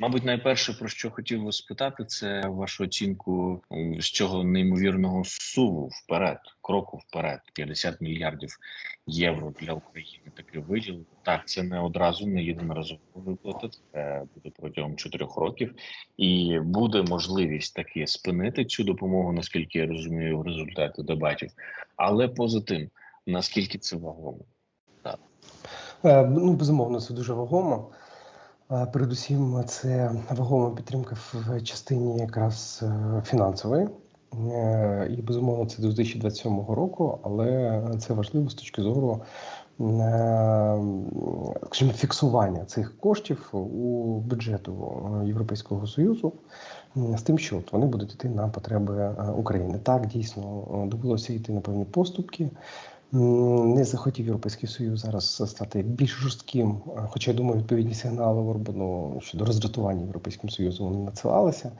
Мабуть, найперше про що хотів вас спитати, це вашу оцінку з цього неймовірного суву вперед, кроку вперед, 50 мільярдів євро для України. Таки виділ. Так, це не одразу, не єдиноразово виплата. Це буде протягом чотирьох років, і буде можливість таки спинити цю допомогу, наскільки я розумію, в результаті дебатів. Але поза тим, наскільки це вагомо. Е, Ну, безумовно, це дуже вагомо. Передусім, це вагома підтримка в частині якраз е, фінансової. Е, І безумовно, це до 2027 року, але це важливо з точки зору е, скажімо, фіксування цих коштів у бюджету Європейського Союзу з тим, що вони будуть йти на потреби України. Так, дійсно, довелося йти на певні поступки. Не захотів Європейський Союз зараз стати більш жорстким, е, хоча я думаю, відповідні сигнали Орбану щодо роздратування Європейським Союзом вони надсилалися.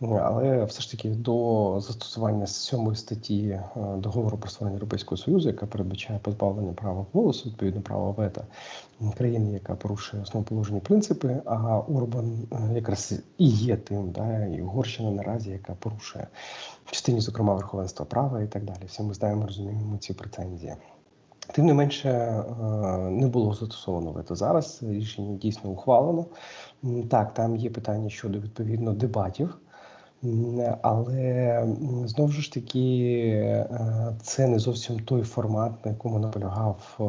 Але все ж таки до застосування сьомої статті е, договору про створення Європейського Союзу, яка передбачає позбавлення права голосу, відповідно права вето країни, яка порушує основоположні принципи. А Орбан е, якраз і є тим, да, і Угорщина наразі, яка порушує в частині, зокрема, верховенства права і так далі. Всі ми знаємо, розуміємо ці претензії. Тим не менше, е, не було застосовано вето зараз. Рішення дійсно ухвалено. Так, там є питання щодо відповідно дебатів. Але знову ж таки, е, це не зовсім той формат, на якому наполягав е,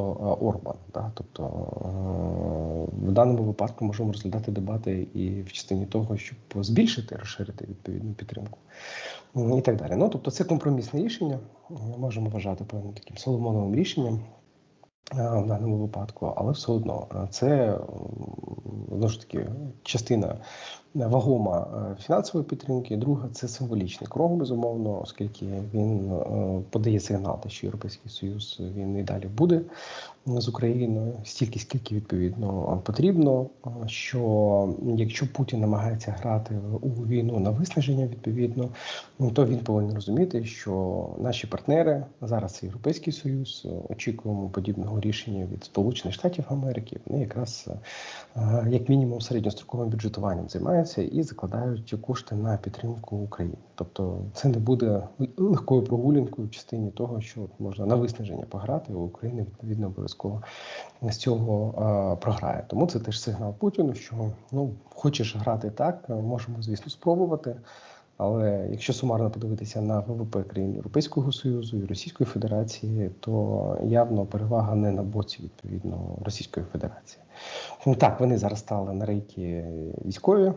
Орбан. Да? Тобто е, в даному випадку можемо розглядати дебати і в частині того, щоб збільшити, розширити відповідну підтримку і так далі. Ну тобто, це компромісне рішення. Ми можемо вважати певним таким соломоновим рішенням. В даному випадку, але все одно це знову ж таки частина вагома е, фінансової підтримки. Друга це символічний крок, безумовно, оскільки він е, подає сигнал, що Європейський Союз він і далі буде з Україною стільки, скільки відповідно потрібно. е, Що якщо Путін намагається грати у війну на виснаження, відповідно, ну, то він повинен розуміти, що наші партнери зараз Європейський Союз, е, очікуємо подібного рішення від Сполучених Штатів Америки. Вони якраз е, як мінімум середньостроковим бюджетуванням займаються і закладають кошти на підтримку України. Тобто це не буде легкою прогулянкою в частині того, що можна на виснаження пограти, а Україна відповідно обов'язково з цього а, програє. Тому це теж сигнал Путіну, що ну хочеш грати так, можемо звісно спробувати. Але якщо сумарно подивитися на ВВП країн Європейського Союзу і Російської Федерації, то явно перевага не на боці відповідно Російської Федерації. Так, вони зараз стали на рейки військові,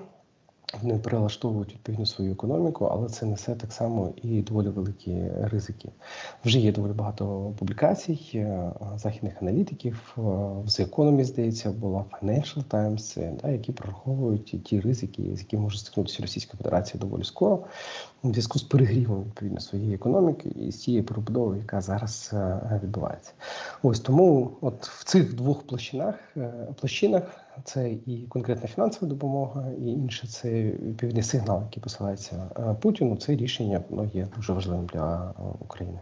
вони перелаштовують відповідно свою економіку, але це несе так само і доволі великі ризики. Вже є доволі багато публікацій е, західних аналітиків. е, В The Economist, здається, була Financial Times, е, да, які прораховують ті ризики, з якими може стикнутися Російська Федерація доволі скоро, у зв'язку з перегрівом відповідно своєї економіки і з тією перебудовою, яка зараз відбувається. Ось тому, от в цих двох площинах площинах це і конкретна фінансова допомога, і інше це відповідний сигнал, який посилається е, Путіну. Це рішення воно є дуже важливим для е, України.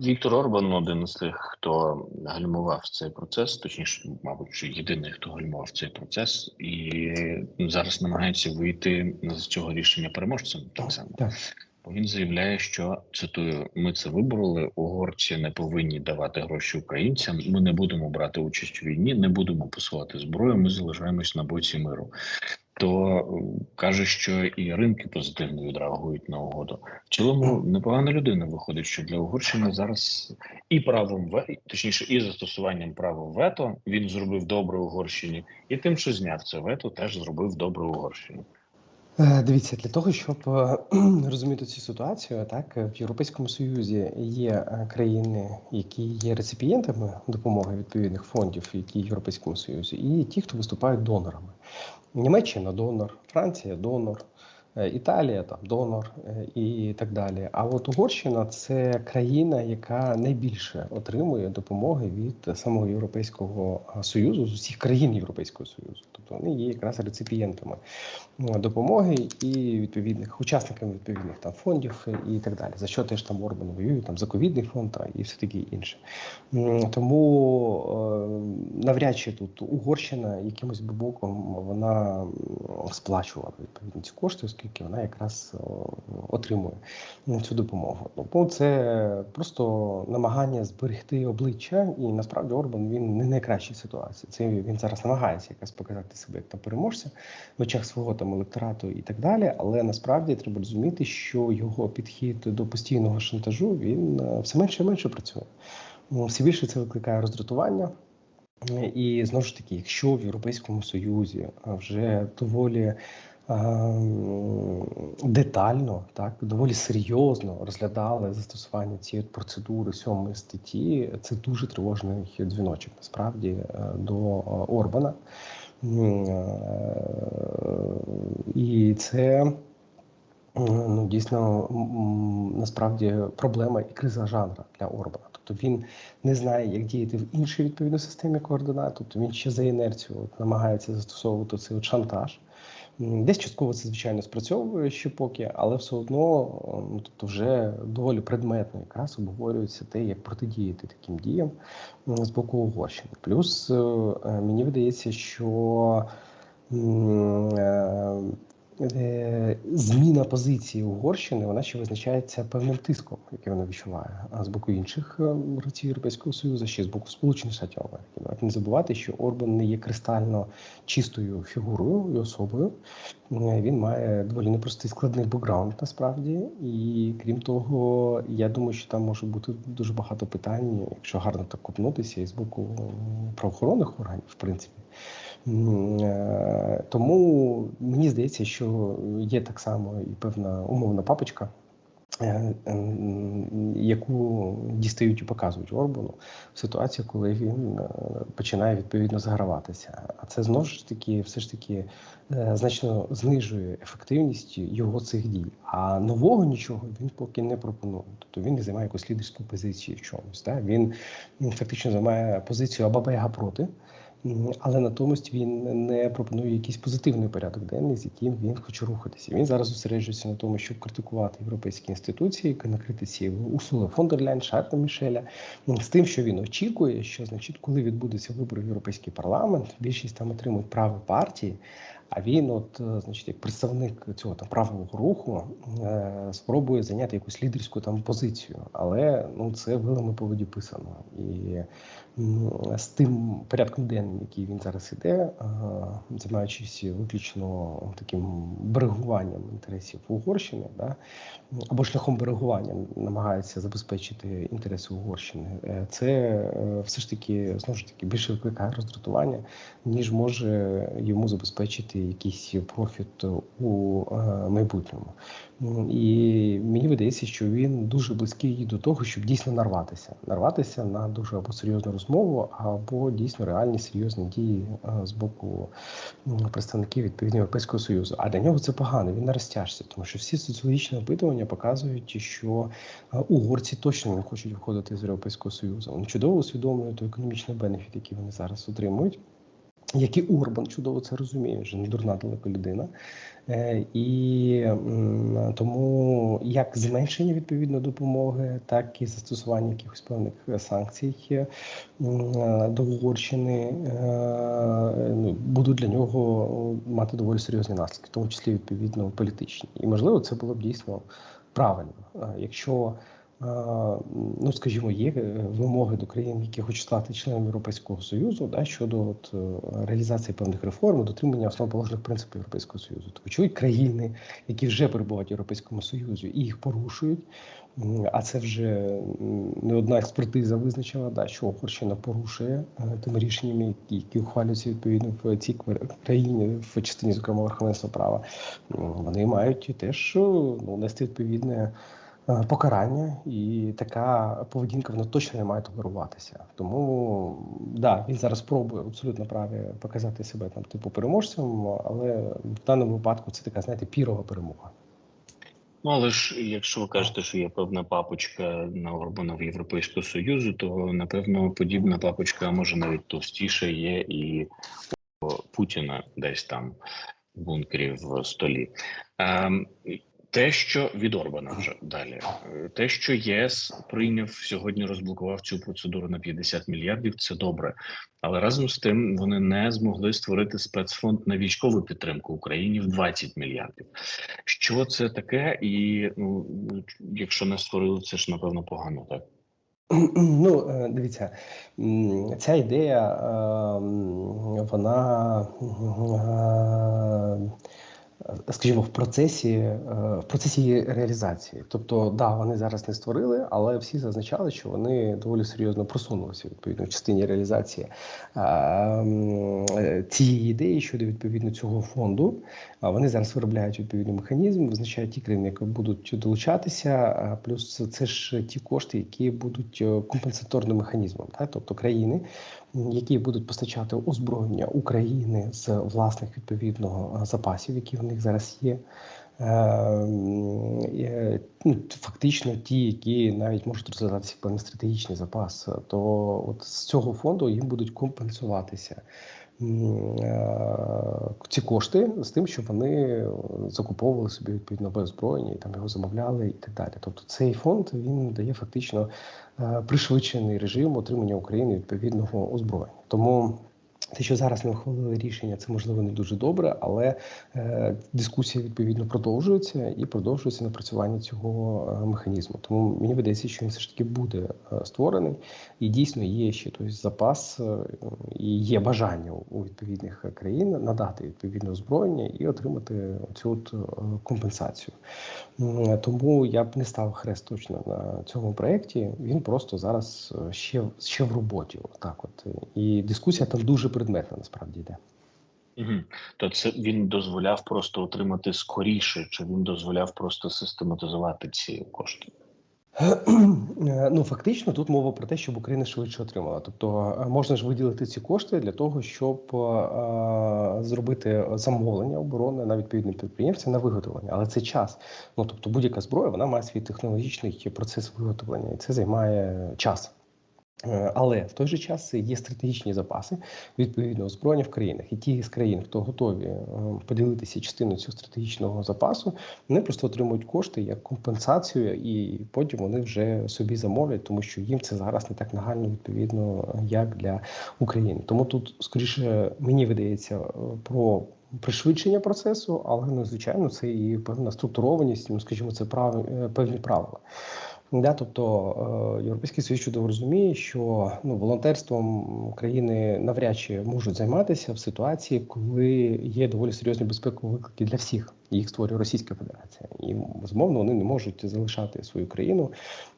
Віктор Орбан один з тих, хто гальмував цей процес, точніше, мабуть, єдиний, хто гальмував цей процес, і зараз намагається вийти з цього рішення переможцем. Так само Так. Він заявляє, що цитую: ми це вибороли. Угорці не повинні давати гроші українцям. Ми не будемо брати участь у війні, не будемо посилати зброю. Ми залишаємось на боці миру. То е, каже, що і ринки позитивно відреагують на угоду. В цілому непогана людина виходить, що для Угорщини зараз і правом ве точніше, і застосуванням права вето він зробив добре Угорщині, і тим, що зняв це вето, теж зробив добре Угорщині. Е, Дивіться, для того, щоб е, розуміти цю ситуацію, так в Європейському Союзі є е, країни, які є реципієнтами допомоги відповідних фондів, які в Європейському Союзі, і ті, хто виступають донорами. Німеччина донор, Франція донор, Е, Італія там донор е, і так далі. А от Угорщина це країна, яка найбільше отримує допомоги від самого Європейського союзу з усіх країн Європейського союзу. Тобто вони є якраз реципієнтами допомоги і відповідних учасниками відповідних там фондів і так далі. За що теж там Орбан воює там за ковідний фонд і все таке інше. Тому е, навряд чи тут Угорщина якимось боком вона сплачувала відповідні ці кошти, оскільки вона якраз отримує цю допомогу. Тому це просто намагання зберегти обличчя, і насправді Орбан він не найкращій ситуації. Це він зараз намагається якось показати себе як там переможця в очах свого там електорату і так далі. Але насправді треба розуміти, що його підхід до постійного шантажу він е, все менше і менше працює. Все більше це викликає роздратування. І знову ж таки, якщо в Європейському Союзі вже доволі детально, так доволі серйозно розглядали застосування цієї процедури сьомої статті, це дуже тривожний дзвіночок насправді е, до Орбана. Е, і це ну дійсно насправді проблема і криза жанра для Орбана. Тобто він не знає, як діяти в іншій відповідно системі координат. Тобто він ще за інерцію от, намагається застосовувати цей от шантаж. Десь частково це звичайно спрацьовує ще поки, але все одно ну, тобто вже доволі предметно якраз обговорюється те, як протидіяти таким діям з боку Угорщини. Плюс е, мені видається, що е, Е, зміна позиції Угорщини вона ще визначається певним тиском, який вона відчуває. А з боку інших гравців е, Європейського Союзу, ще з боку Сполучених Штатів Америки. Не забувати, що Орбан не є кристально чистою фігурою і особою. Е, він має доволі непростий складний бекграунд насправді. І крім того, я думаю, що там може бути дуже багато питань, якщо гарно так копнутися, і з боку правоохоронних органів, в принципі. Е, тому мені здається, що є так само і певна умовна папочка, е, яку дістають і показують Орбану в ситуації, коли він е, починає відповідно заграватися. А це знову ж таки, все ж таки, значно знижує ефективність його цих дій. А нового нічого він поки не пропонує. Тобто він не займає якусь лідерську позицію в чомусь. Так? Він фактично займає позицію Абабега проти але натомість він не пропонує якийсь позитивний порядок денний, з яким він хоче рухатися. Він зараз зосереджується на тому, щоб критикувати європейські інституції, на критиці Усула фон дер Ляйн, Шарта Мішеля, з тим, що він очікує, що значить, коли відбудуться вибори в європейський парламент, більшість там отримують право партії. А він, от, е, значить, як представник цього там правого руху, е, спробує зайняти якусь лідерську там позицію, але ну це вилами по воді писано. І з тим порядком денним, який він зараз іде, е, займаючись виключно таким берегуванням інтересів Угорщини, да, або шляхом берегування намагається забезпечити інтереси Угорщини, це все ж таки знову ж таки більше викликає роздратування, ніж може йому забезпечити якийсь профіт у е, майбутньому. І мені видається, що він дуже близький до того, щоб дійсно нарватися, нарватися на дуже або серйозну розмову, або дійсно реальні серйозні дії е, з боку представників відповідно Європейського союзу. А для нього це погано. Він на розтяжці, тому що всі соціологічні опитування показують, що е, угорці точно не хочуть виходити з європейського союзу. Вони чудово усвідомлюють економічний бенефіт, який вони зараз отримують як і Урбан чудово це розуміє, вже не дурна далеко людина. Е, і тому як зменшення відповідно допомоги, так і застосування якихось певних санкцій е, до Угорщини е, ну, будуть для нього мати доволі серйозні наслідки, в тому числі відповідно політичні. І можливо, це було б дійсно правильно, якщо ну скажімо, є е, вимоги до країн, які хочуть стати членом Європейського союзу, да щодо от е, реалізації певних реформ, дотримання основоположних принципів Європейського союзу. То чують країни, які вже перебувають в Європейському Союзі, і їх порушують. А це вже не одна експертиза визначила, да, що Угорщина порушує е, тими рішеннями, які ухвалюються відповідно в цій країні, в частині, зокрема, верховенства права. Вони мають теж ну, нести відповідне покарання, і така поведінка вона точно не має толеруватися. Тому да, він зараз пробує абсолютно праві показати себе там типу переможцем, але в даному випадку це така, знаєте, пірова перемога. Ну, але ж якщо ви кажете, що є певна папочка на Орбана в Європейського Союзу, то напевно подібна папочка, може навіть товстіше є і у Путіна десь там в бункері в столі. Ем, те, що від вже далі, Е, те, що ЄС прийняв сьогодні, розблокував цю процедуру на 50 мільярдів, це добре. Але разом з тим вони не змогли створити спецфонд на військову підтримку Україні в 20 мільярдів. Що це таке? І ну, якщо не створили, це ж напевно погано, так? Ну, е, дивіться, ця ідея, е, вона, е, скажімо, в процесі, е, в процесі реалізації. Тобто, да, вони зараз не створили, але всі зазначали, що вони доволі серйозно просунулися відповідно в частині реалізації е, е, цієї ідеї щодо відповідно цього фонду. Вони зараз виробляють відповідний механізм, визначають ті країни, які будуть долучатися. Плюс це ж ті кошти, які будуть е, компенсаторним механізмом. Так? Тобто країни, які будуть постачати озброєння України з власних відповідного е, запасів, які в них зараз є. е, е, ну, фактично ті, які навіть можуть розглядатися як стратегічний запас, то от з цього фонду їм будуть компенсуватися ці кошти з тим, щоб вони закуповували собі відповідно озброєння і там його замовляли і так далі. Тобто цей фонд він дає фактично пришвидшений режим отримання України відповідного озброєння. Тому те, що зараз не ухвалили рішення, це можливо не дуже добре, але е, дискусія відповідно продовжується і продовжується напрацювання цього е, механізму. Тому мені видається, що він все ж таки буде е, створений, і дійсно є ще той запас е, і є бажання у- відповідних країн надати відповідне озброєння і отримати цю от, е, компенсацію. М, Тому я б не став хрест точно на цьому проєкті. Він просто зараз е, ще, ще в роботі. Так, от і дискусія там дуже предметна насправді йде. Угу. То це він дозволяв просто отримати скоріше, чи він дозволяв просто систематизувати ці кошти? Е, Ну, фактично, тут мова про те, щоб Україна швидше отримала. Тобто е, можна ж виділити ці кошти для того, щоб е, е, зробити замовлення оборони на відповідне підприємця на виготовлення, але це час. Ну тобто, будь-яка зброя вона має свій технологічний процес виготовлення, і це займає час. Е, Але в той же час є стратегічні запаси відповідно озброєння в країнах, і ті з країн, хто готові е, поділитися частиною цього стратегічного запасу, вони просто отримують кошти як компенсацію, і потім вони вже собі замовлять, тому що їм це зараз не так нагально відповідно, як для України. Тому тут скоріше мені видається е, про. Пришвидшення процесу, але ну, звичайно, це і певна структурованість, ну скажімо, це прав... певні правила. Да, тобто е, Європейський Союз чудово розуміє, що ну, волонтерством країни навряд чи можуть займатися в ситуації, коли є доволі серйозні безпекові виклики для всіх. Їх створює Російська Федерація, і безумовно вони не можуть залишати свою країну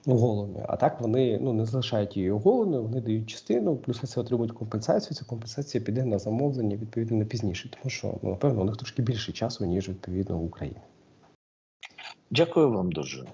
оголеною. А так вони ну не залишають її оголеною, вони дають частину, плюс це отримують компенсацію. Ця компенсація піде на замовлення відповідно на пізніше, тому що ну, напевно у них трошки більше часу ніж відповідно в Україні. Дякую вам дуже.